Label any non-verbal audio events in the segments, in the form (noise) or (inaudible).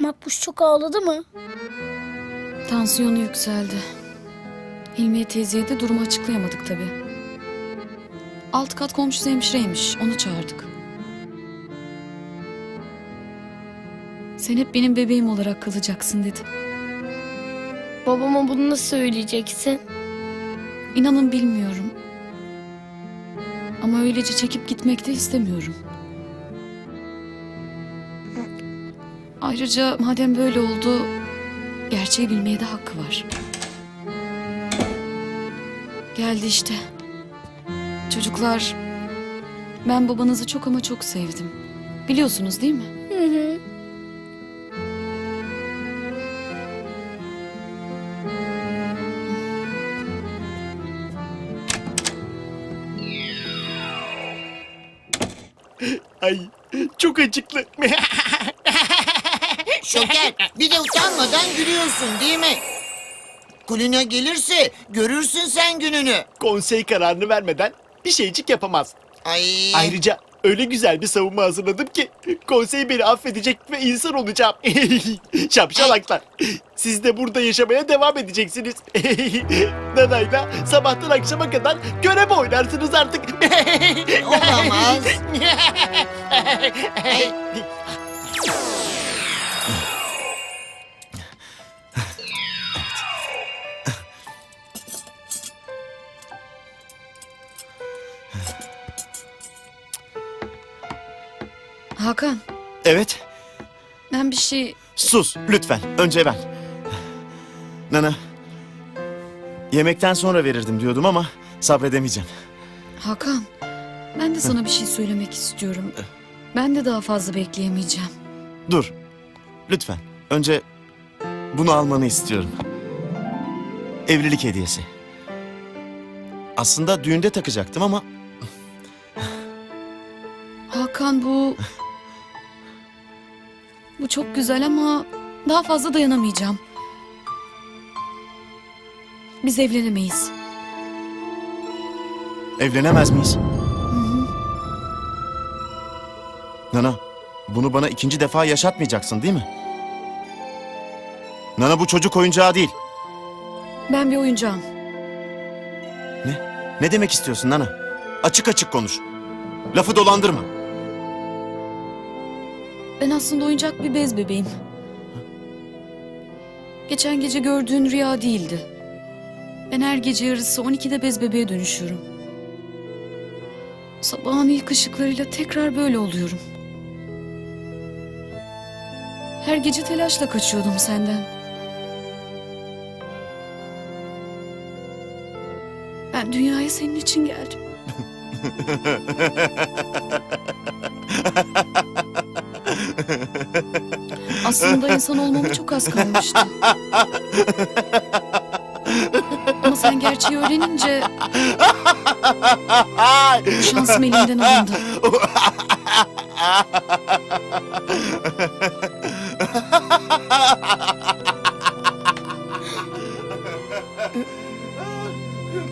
Makbuş çok ağladı mı? Tansiyonu yükseldi. Hilmiye teyzeye de durumu açıklayamadık tabii. Alt kat komşusu hemşireymiş. Onu çağırdık. Sen hep benim bebeğim olarak kalacaksın dedi. Babama bunu nasıl söyleyeceksin? İnanın bilmiyorum. Ama öylece çekip gitmek de istemiyorum. Ayrıca madem böyle oldu, gerçeği bilmeye de hakkı var. Geldi işte. Çocuklar, ben babanızı çok ama çok sevdim. Biliyorsunuz değil mi? Hı hı. Ay çok acıklı. (laughs) Şoker bir de utanmadan gülüyorsun değil mi? Kulina gelirse görürsün sen gününü. Konsey kararını vermeden bir şeycik yapamaz. Ay. Ayrıca öyle güzel bir savunma hazırladım ki konsey beni affedecek ve insan olacağım. (laughs) Şapşalaklar. Siz de burada yaşamaya devam edeceksiniz. (laughs) Nanayla sabahtan akşama kadar görev oynarsınız artık. (laughs) Olamaz. Ay. Hakan, Evet. ben bir şey... Sus lütfen. Önce ben. Nana. Yemekten sonra verirdim diyordum ama sabredemeyeceğim. Hakan, ben de sana bir şey söylemek istiyorum. Ben de daha fazla bekleyemeyeceğim. Dur. Lütfen. Önce bunu almanı istiyorum. Evlilik hediyesi. Aslında düğünde takacaktım ama Hakan bu... Bu çok güzel ama daha fazla dayanamayacağım. Biz evlenemeyiz. evlenemez miyiz? Nana, bunu bana ikinci defa yaşatmayacaksın değil mi? Nana bu çocuk oyuncağı değil. Ben bir oyuncağım. Ne? Ne demek istiyorsun Nana? Açık açık konuş. Lafı dolandırma. Ben aslında oyuncak bir bez bebeğim. Geçen gece gördüğün rüya değildi. Ben her gece yarısı 12'de bez bebeğe dönüşüyorum. Sabahın ilk ışıklarıyla tekrar böyle oluyorum. Her gece telaşla kaçıyordum senden. Ben dünyaya senin için geldim. (laughs) Aslında insan olmama çok az kalmıştı. Ama sen gerçeği öğrenince şansım elimden alındı.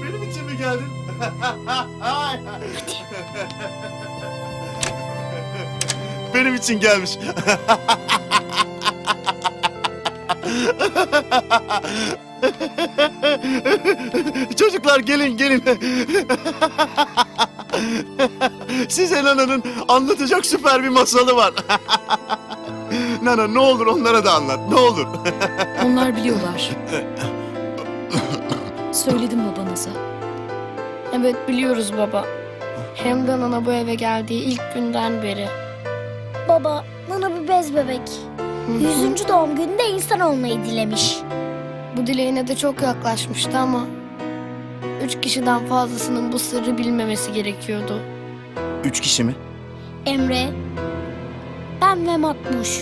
Benim için mi geldin? Benim için gelmiş. (laughs) Çocuklar gelin gelin. (laughs) Size Nana'nın anlatacak süper bir masalı var. (laughs) Nana ne olur onlara da anlat ne olur. Onlar biliyorlar. Söyledim babanıza. Evet biliyoruz baba. Hem de Nana bu eve geldiği ilk günden beri. Baba, Nana bir bez bebek. Yüzüncü doğum gününde insan olmayı dilemiş. Bu dileğine de çok yaklaşmıştı ama... Üç kişiden fazlasının bu sırrı bilmemesi gerekiyordu. Üç kişi mi? Emre, ben ve Makbuş.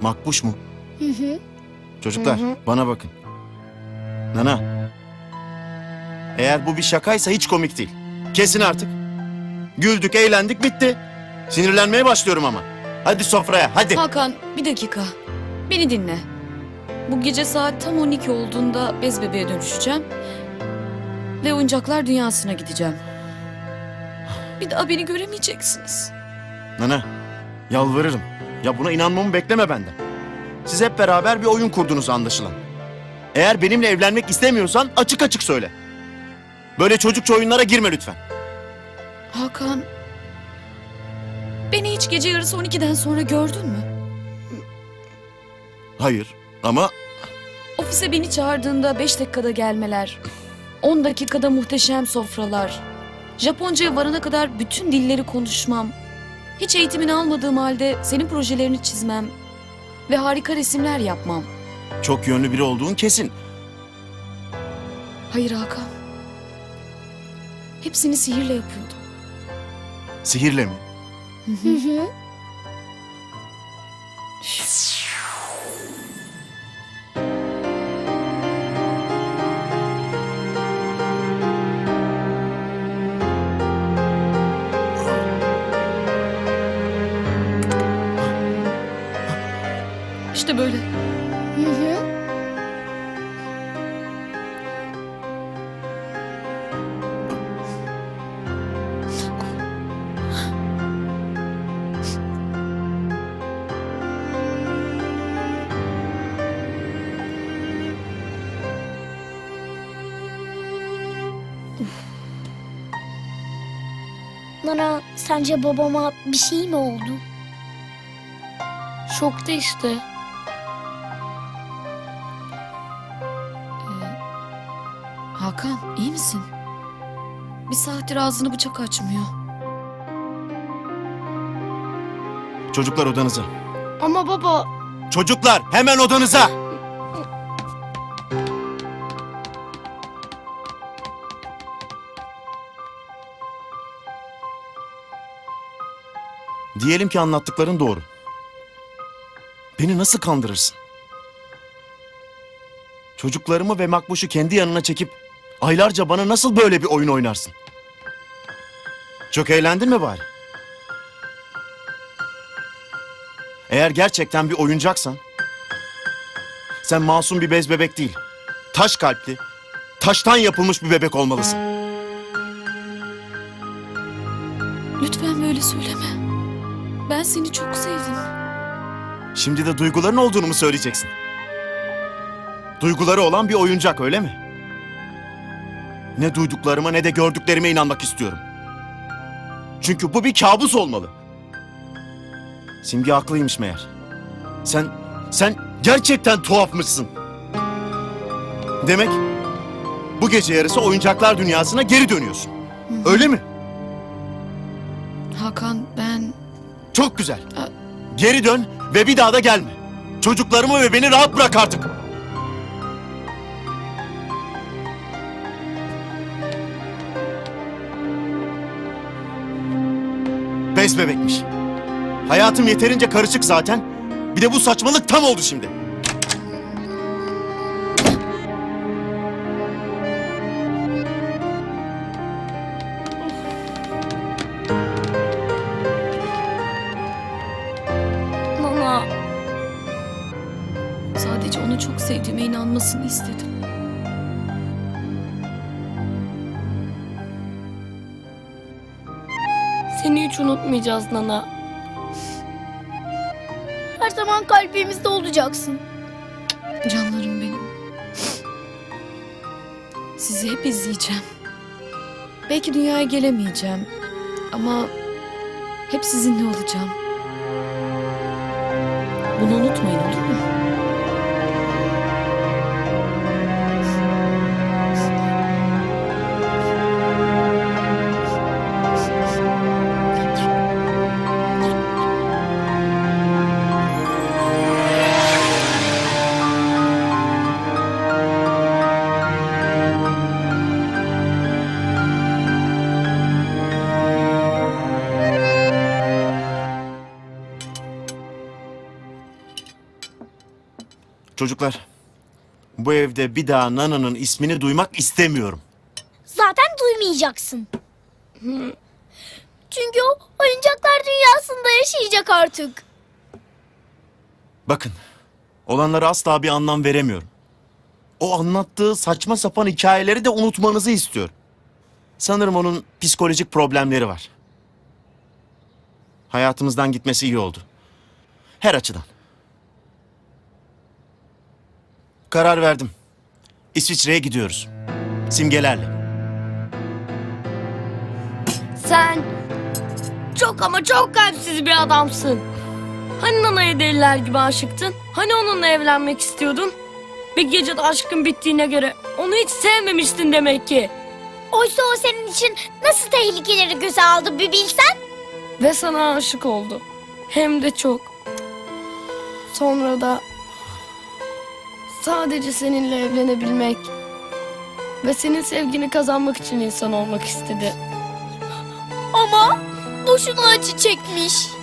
Makbuş mu? Hı hı. Çocuklar Hı hı. bana bakın. Nana. Eğer bu bir şakaysa hiç komik değil. Kesin artık. Güldük, eğlendik, bitti. Sinirlenmeye başlıyorum ama. Hadi sofraya, hadi. Hakan bir dakika. Beni dinle. Bu gece saat tam 12 olduğunda bez bebeğe dönüşeceğim. Ve oyuncaklar dünyasına gideceğim. Bir daha beni göremeyeceksiniz. Nana, yalvarırım. Ya buna inanmamı bekleme benden. Siz hep beraber bir oyun kurdunuz anlaşılan. Eğer benimle evlenmek istemiyorsan açık açık söyle. Böyle çocukça oyunlara girme lütfen. Hakan, beni hiç gece yarısı 12'den sonra gördün mü? Hayır ama Ofise beni çağırdığında 5 dakikada gelmeler, 10 dakikada muhteşem sofralar, Japonca'ya varana kadar bütün dilleri konuşmam, hiç eğitimini almadığım halde senin projelerini çizmem ve harika resimler yapmam. çok yönlü biri olduğun kesin. Hayır Hakan. Hepsini sihirle yapıyordum. Sihirle mi? İşte böyle. Hı hı. Nana, sence babama bir şey mi oldu? Şokta işte. İyi misin? Bir saattir ağzını bıçak açmıyor. Çocuklar odanıza. Ama baba Çocuklar hemen odanıza. Diyelim ki anlattıkların doğru. Beni nasıl kandırırsın? Çocuklarımı ve Makbuş'u kendi yanına çekip aylarca bana nasıl böyle bir oyun oynarsın? Çok eğlendin mi bari? Eğer gerçekten bir oyuncaksan sen masum bir bez bebek değil. Taş kalpli, taştan yapılmış bir bebek olmalısın. Lütfen böyle söyleme. Ben seni çok sevdim. Şimdi de duyguların olduğunu mu söyleyeceksin? Duyguları olan bir oyuncak öyle mi? Ne duyduklarıma ne de gördüklerime inanmak istiyorum. Çünkü bu bir kabus olmalı. Simge haklıymış meğer. Sen, sen gerçekten tuhafmışsın. Demek bu gece yarısı oyuncaklar dünyasına geri dönüyorsun. Öyle mi? Hakan ben... Çok güzel. Geri dön ve bir daha da gelme. Çocuklarımı ve beni rahat bırak artık. Bez bebekmiş. Hayatım yeterince karışık zaten. Bir de bu saçmalık tam oldu şimdi. Nana Sadece onu çok sevdiğime inanmasını istedim. Seni hiç unutmayacağız Nana. Her zaman kalbimizde olacaksın. Canlarım benim. Sizi hep izleyeceğim. Belki dünyaya gelemeyeceğim. Ama hep sizinle olacağım. Bunu unutmayın olur mu? Çocuklar, bu evde bir daha Nana'nın ismini duymak istemiyorum. Zaten duymayacaksın. Çünkü o oyuncaklar dünyasında yaşayacak artık. Bakın, olanlara asla bir anlam veremiyorum. O anlattığı saçma sapan hikayeleri de unutmanızı istiyorum. Sanırım onun psikolojik problemleri var. Hayatımızdan gitmesi iyi oldu. Her açıdan. Karar verdim. İsviçre'ye gidiyoruz. Simgelerle. Sen çok ama çok kalpsiz bir adamsın. Hani Nana'ya deliler gibi aşıktın? Hani onunla evlenmek istiyordun? Bir gecede aşkın bittiğine göre onu hiç sevmemiştin demek ki. Oysa o senin için nasıl tehlikeleri göze aldı bir bilsen. Ve sana aşık oldu. Hem de çok. Sonra da sadece seninle evlenebilmek ve senin sevgini kazanmak için insan olmak istedi. Ama boşuna acı çekmiş.